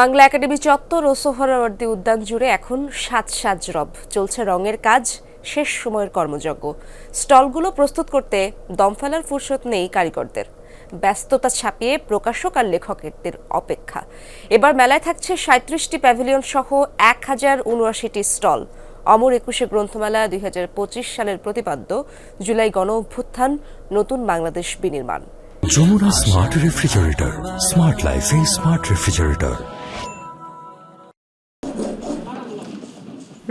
Bangla academy চত্বর ও সোহরাওয়ার্দী উদ্যান জুড়ে এখন সাজ সাজ রব। চলছে রঙের কাজ, শেষ সময়ের কর্মযজ্ঞ। স্টলগুলো প্রস্তুত করতে দম ফেলার ফুরসত নেই কারিগরদের। ব্যস্ততা ছাপিয়ে প্রকাশক আর লেখকদের অপেক্ষা। এবার মেলায় থাকছে সাঁত্রিশটি প্যাভিলিয়ন সহ এক হাজার উনআশিটি স্টল। অমর একুশে গ্রন্থমেলা দুই হাজার পঁচিশ সালের প্রতিপাদ্য, জুলাই গণ অভ্যুত্থান, নতুন বাংলাদেশ বিনির্মাণ। Jamuna smart refrigerator smart smart refrigerator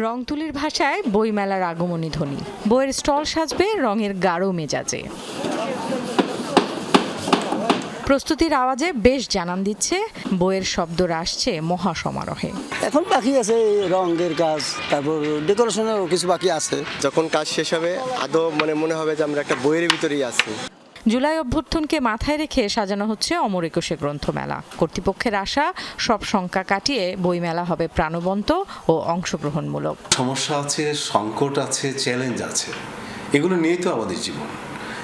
রংতুলির ভাষায় বইমেলার আগমনী ধ্বনি। বইয়ের স্টল সাজবে রঙের গাঢ় মেজাজে। প্রস্তুতির আওয়াজে বেশ জানান দিচ্ছে বইয়ের শব্দ আসছে মহা সমারোহে এখন বাকি আছে রঙের কাজ তারপর ডেকোরেশনেরও কিছু বাকি আছে। যখন কাজ শেষ হবে আদৌ মানে মনে হবে যে আমরা একটা বইয়ের ভিতরেই আছি। জুলাই অভ্যর্থনকে মাথায় রেখে সাজানো হচ্ছে অমর একুশে গ্রন্থমেলা। কর্তৃপক্ষের আশা, সব শঙ্কা কাটিয়ে বইমেলা হবে প্রাণবন্ত ও অংশগ্রহণমূলক। সমস্যা আছে, সংকট আছে চ্যালেঞ্জ আছে। এগুলো নিয়েই তো আমাদের জীবন।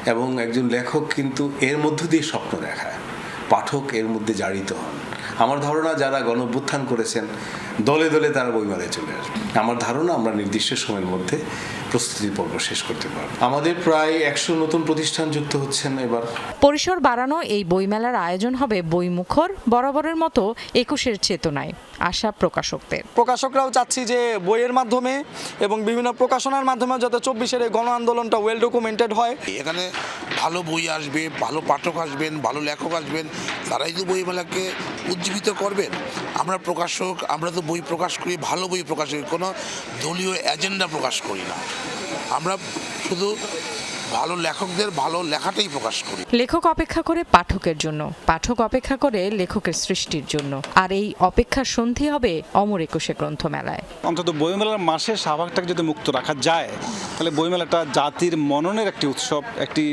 এবং একজন লেখক কিন্তু এর মধ্য দিয়ে স্বপ্ন দেখায়। পাঠক এর মধ্যে জারিত হন। আমার ধারণা যারা গণভ্যুত্থান করেছেন দলে দলে তারা বইমেলায় চলে আসবে আমার ধারণা আমরা নির্দিষ্ট সময়ের মধ্যে প্রস্তুতি পর্ব শেষ করতে পারব। আমাদের প্রায় একশো নতুন প্রতিষ্ঠান যুক্ত হচ্ছেন এবার। পরিসর বাড়ানো এই বইমেলার আয়োজন হবে বইমুখর বরাবরের মতো একুশের চেতনায় আশা প্রকাশকদের। প্রকাশকরাও চাচ্ছি যে বইয়ের মাধ্যমে এবং বিভিন্ন প্রকাশনার মাধ্যমে যাতে চব্বিশের এই গণ আন্দোলনটা ওয়েল ডকুমেন্টেড হয়। এখানে ভালো বই আসবে ভালো পাঠক আসবেন ভালো লেখক আসবেন তারাই তো বইমেলাকে উজ্জীবিত করবেন। আমরা প্রকাশক, আমরা তো বই প্রকাশ করি, ভালো বই প্রকাশ করি, কোনো দলীয় এজেন্ডা প্রকাশ করি না। আমরা শুধু ভালো লেখকদের ভালো লেখাটাই প্রকাশ করি। লেখক অপেক্ষা করে পাঠকের জন্য পাঠক অপেক্ষা করে লেখকের সৃষ্টির জন্য। আর এই অপেক্ষার সন্ধি হবে অমর একুশে গ্রন্থমেলায়। অন্তত বইমেলার মাসের শাহবাগটাকে যদি মুক্ত রাখা যায় তাহলে বইমেলাটা জাতির মননের একটি উৎসব একটি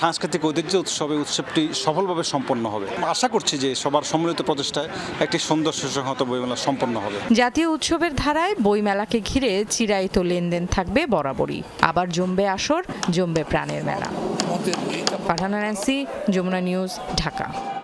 সাংস্কৃতিক ঐতিহ্য উৎসবে উৎসবটি সফলভাবে সম্পন্ন হবে। আশা করছি যে সবার সম্মিলিত প্রচেষ্টায় একটি সুন্দর সুসংহত বইমেলা সম্পন্ন হবে। জাতীয় উৎসবের ধারায় বইমেলাকে ঘিরে চিরায়িত লেনদেন থাকবে বরাবরই। আবার জমবে আসর জমবে প্রাণের মেলা। পাঠানো ন্যান্সি যমুনা নিউজ ঢাকা।